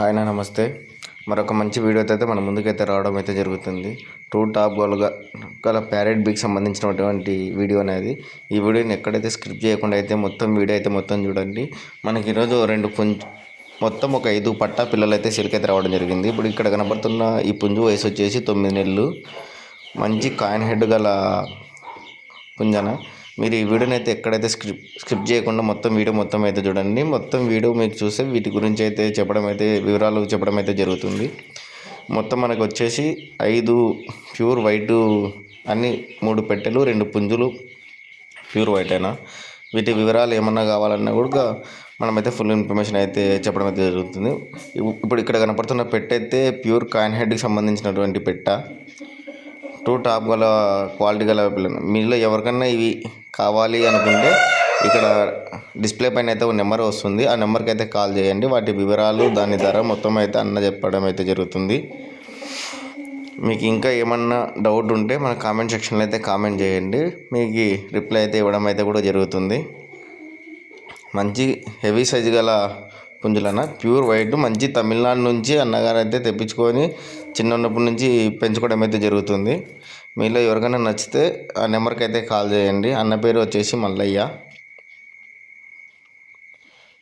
Hi నా నమస్తే. మరొక మంచి వీడియోతో అయితే మన ముందుకైతే రావడం అయితే జరుగుతుంది. టూ టాప్ గోల్గా గల ప్యారెట్ బిగ్ సంబంధించినటువంటి వీడియో అనేది. ఈ వీడియోని ఎక్కడైతే స్క్రిప్ట్ చేయకుండా అయితే మొత్తం వీడియో అయితే మొత్తం చూడండి. మనకి ఈరోజు రెండు పుంజు మొత్తం ఒక ఐదు పట్టా పిల్లలు అయితే సిరికైతే రావడం జరిగింది. ఇప్పుడు ఇక్కడ కనబడుతున్న ఈ పుంజు వయసు వచ్చేసి తొమ్మిది నెలలు. మంచి కాయిన్ హెడ్ గల పుంజన? మీరు ఈ వీడియోని అయితే ఎక్కడైతే స్క్రిప్ స్క్రిప్ట్ చేయకుండా మొత్తం వీడియో మొత్తం అయితే చూడండి. మొత్తం వీడియో మీకు చూస్తే వీటి గురించి అయితే చెప్పడం అయితే వివరాలు చెప్పడం అయితే జరుగుతుంది. మొత్తం మనకు వచ్చేసి ఐదు ప్యూర్ వైట్ అన్ని మూడు పెట్టెలు రెండు పుంజులు ప్యూర్ వైట్ అయినా. వీటి వివరాలు ఏమన్నా కావాలన్నా కూడా మనమైతే ఫుల్ ఇన్ఫర్మేషన్ అయితే చెప్పడం అయితే జరుగుతుంది. ఇప్పుడు ఇక్కడ కనపడుతున్న పెట్టె అయితే ప్యూర్ కాయిన్ హెడ్కి సంబంధించినటువంటి పెట్ట. టూ టాప్ గల క్వాలిటీ గల పిల్లలు. మీలో ఎవరికన్నా ఇవి కావాలి అనుకుంటే ఇక్కడ డిస్ప్లే పైన అయితే ఒక నెంబర్ వస్తుంది. ఆ నెంబర్కి అయితే కాల్ చేయండి. వాటి వివరాలు దాని ధర మొత్తం అయితే అన్న చెప్పడం అయితే జరుగుతుంది. మీకు ఇంకా ఏమన్నా డౌట్ ఉంటే మన కామెంట్ సెక్షన్లో అయితే కామెంట్ చేయండి. మీకు రిప్లై అయితే ఇవ్వడం అయితే కూడా జరుగుతుంది. మంచి హెవీ సైజు గల పుంజులన్న. ప్యూర్ వైట్ మంచి తమిళనాడు నుంచి అన్నగారు అయితే తెప్పించుకొని చిన్న ఉన్నప్పటి నుంచి పెంచుకోవడం అయితే జరుగుతుంది. మీలో ఎవరికైనా నచ్చితే ఆ నెంబర్కి అయితే కాల్ చేయండి. అన్న పేరు వచ్చేసి మల్లయ్య.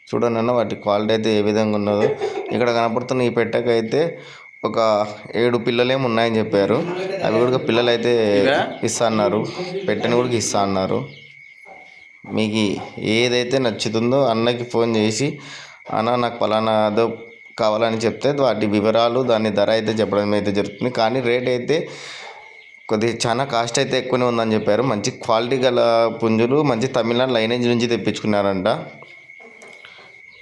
చూడండి అన్న వాటి క్వాలిటీ అయితే ఏ విధంగా ఉన్నదో. ఇక్కడ కనపడుతున్న ఈ పెట్టకైతే ఒక ఏడు పిల్లలేమో ఉన్నాయని చెప్పారు. అవి కూడా పిల్లలు అయితే ఇస్తా అన్నారు. పెట్టని కూడా ఇస్తా అన్నారు. మీకు ఏదైతే నచ్చుతుందో అన్నకి ఫోన్ చేసి అన్న నాకు పలానా అదో కావాలని చెప్తే వాటి వివరాలు దాని ధర అయితే చెప్పడం అయితే జరుగుతుంది. కానీ రేట్ అయితే కొద్దిగా చాలా కాస్ట్ అయితే ఎక్కువనే ఉందని చెప్పారు. మంచి క్వాలిటీ గల పుంజులు మంచి తమిళనాడు లైనేజ్ నుంచి తెప్పించుకున్నారంట.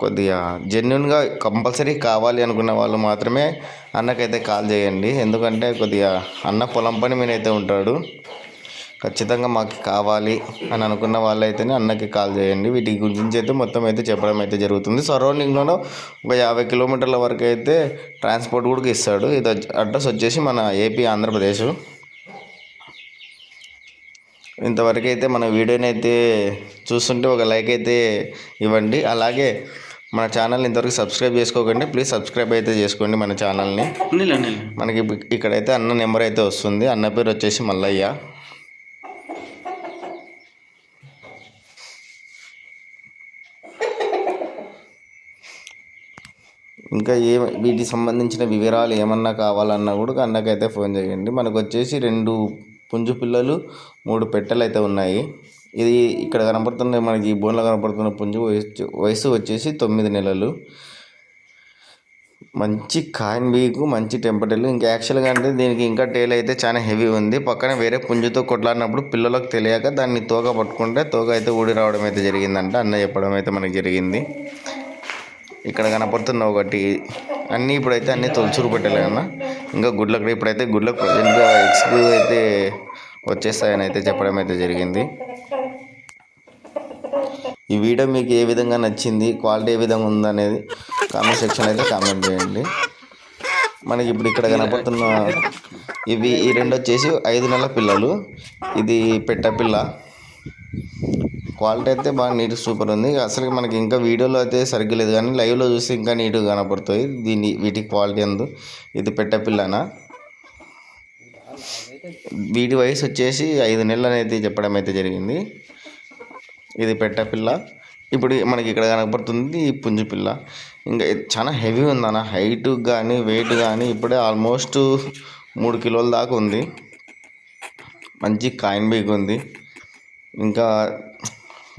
కొద్దిగా జెన్యున్గా కంపల్సరీ కావాలి అనుకున్న వాళ్ళు మాత్రమే అన్నకైతే కాల్ చేయండి. ఎందుకంటే కొద్దిగా అన్న పొలం పని మీద అయితే ఉంటాడు. ఖచ్చితంగా మాకు కావాలి అని అనుకున్న వాళ్ళైతేనే అన్నకి కాల్ చేయండి. వీటి గురించి అయితే మొత్తం అయితే చెప్పడం అయితే జరుగుతుంది. సరౌండింగ్లోనూ ఒక యాభై కిలోమీటర్ల వరకు అయితే ట్రాన్స్పోర్ట్ కూడా ఇస్తాడు. ఇది అడ్రస్ వచ్చేసి మన ఏపీ ఆంధ్రప్రదేశ్. ఇంతవరకు అయితే మన వీడియోని అయితే చూస్తుంటే ఒక లైక్ అయితే ఇవ్వండి. అలాగే మన ఛానల్ ఇంతవరకు సబ్స్క్రైబ్ చేసుకోకండి. ప్లీజ్ సబ్స్క్రైబ్ అయితే చేసుకోండి మన ఛానల్ని. మనకి ఇక్కడైతే అన్న నెంబర్ అయితే వస్తుంది. అన్న పేరు వచ్చేసి మల్లయ్య. ఇంకా ఏ వీటికి సంబంధించిన వివరాలు ఏమన్నా కావాలన్నా కూడా అన్నకైతే ఫోన్ చేయండి. మనకు వచ్చేసి రెండు పుంజు పిల్లలు మూడు పెట్టెలు అయితే ఉన్నాయి. ఇది ఇక్కడ కనపడుతున్న మనకి ఈ బోన్లో కనపడుతున్న పుంజు వయసు వయసు వచ్చేసి తొమ్మిది నెలలు. మంచి కాయిన్ బీకు మంచి టెంపటెల్. ఇంకా యాక్చువల్గా అంటే దీనికి ఇంకా టేల్ అయితే చాలా హెవీ ఉంది. పక్కన వేరే పుంజుతో కొట్లాడినప్పుడు పిల్లలకు తెలియక దాన్ని తోక పట్టుకుంటే తోక అయితే ఊడి రావడం అయితే జరిగిందంట. అన్న చెప్పడం అయితే మనకి జరిగింది. ఇక్కడ కనపడుతున్న ఒకటి. అన్నీ ఇప్పుడైతే అన్నీ తొలచూరు పెట్టలే కన్నా ఇంకా గుడ్లకు ఇప్పుడైతే గుడ్లకు ప్రజెంట్గా ఎక్స్క్యూ అయితే వచ్చేస్తాయని అయితే చెప్పడం అయితే జరిగింది. ఈ వీడియో మీకు ఏ విధంగా నచ్చింది క్వాలిటీ ఏ విధంగా ఉందనేది కామెంట్ సెక్షన్ అయితే కామెంట్ చేయండి. మనకి ఇప్పుడు ఇక్కడ కనపడుతున్న ఇవి ఈ రెండు వచ్చేసి ఐదు నెలల పిల్లలు. ఇది పెట్ట పిల్ల. క్వాలిటీ అయితే బాగా నీట్ సూపర్ ఉంది. అసలు మనకి ఇంకా వీడియోలో అయితే సరిగ్గా లేదు కానీ లైవ్లో చూస్తే ఇంకా నీట్గా కనపడుతుంది. దీని వీటి క్వాలిటీ అందు ఇది పెట్ట పిల్లనా? వీటి వయసు వచ్చేసి ఐదు నెలలు అనేది చెప్పడం అయితే జరిగింది. ఇది పెట్ట పిల్ల. ఇప్పుడు మనకి ఇక్కడ కనపడుతుంది పుంజు పిల్ల. ఇంకా చాలా హెవీ ఉందన్న. హైట్ కానీ వెయిట్ కానీ ఇప్పుడే ఆల్మోస్ట్ మూడు కిలోల దాకా ఉంది. మంచి కాయిన్ బీక్ ఉంది ఇంకా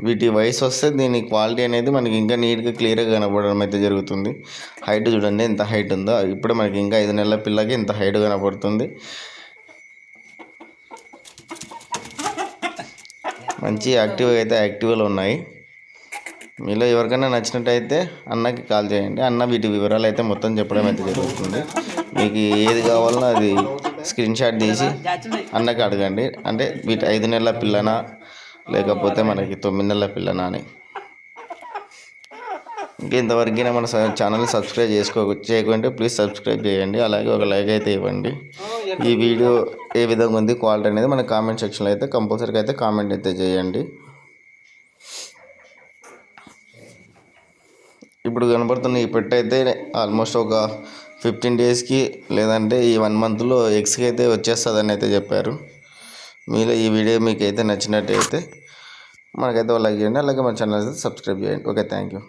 వీటి వయసు వస్తే దీని క్వాలిటీ అనేది మనకి ఇంకా నీట్గా క్లియర్గా కనపడడం అయితే జరుగుతుంది. హైట్ చూడండి ఎంత హైట్ ఉందో. ఇప్పుడే మనకి ఇంకా ఐదు నెలల పిల్లకి ఇంత హైట్ కనపడుతుంది. మంచి యాక్టివ్గా అయితే యాక్టివ్లో ఉన్నాయి. మీలో ఎవరికైనా నచ్చినట్టయితే అన్నకి కాల్ చేయండి. అన్న వీటి వివరాలు అయితే మొత్తం చెప్పడం అయితే జరుగుతుంది. మీకు ఏది కావాలన్నా అది స్క్రీన్ షాట్ తీసి అన్నకి అడగండి. అంటే వీటి ఐదు నెలల పిల్లనా? లేకపోతే మనకి తొమ్మిది నెలల పిల్ల నాని. ఇంకా ఇంతవరకు మన ఛానల్ సబ్స్క్రైబ్ చేసుకో చేయకుంటే ప్లీజ్ సబ్స్క్రైబ్ చేయండి. అలాగే ఒక లైక్ అయితే ఇవ్వండి. ఈ వీడియో ఏ విధంగా ఉంది క్వాలిటీ అనేది మన కామెంట్ సెక్షన్లో అయితే కంపల్సరీగా అయితే కామెంట్ అయితే చేయండి. ఇప్పుడు కనబడుతున్న ఈ పెట్ట అయితే ఆల్మోస్ట్ ఒక ఫిఫ్టీన్ డేస్కి లేదంటే ఈ వన్ మంత్లో ఎగ్స్కి అయితే వచ్చేస్తుందని అయితే చెప్పారు. మీలో ఈ వీడియో మీకు అయితే నచ్చినట్టయితే మనకైతే లైక్ చేయండి అలాగే మన ఛానల్ అయితే సబ్స్క్రైబ్ చేయండి. Okay thank you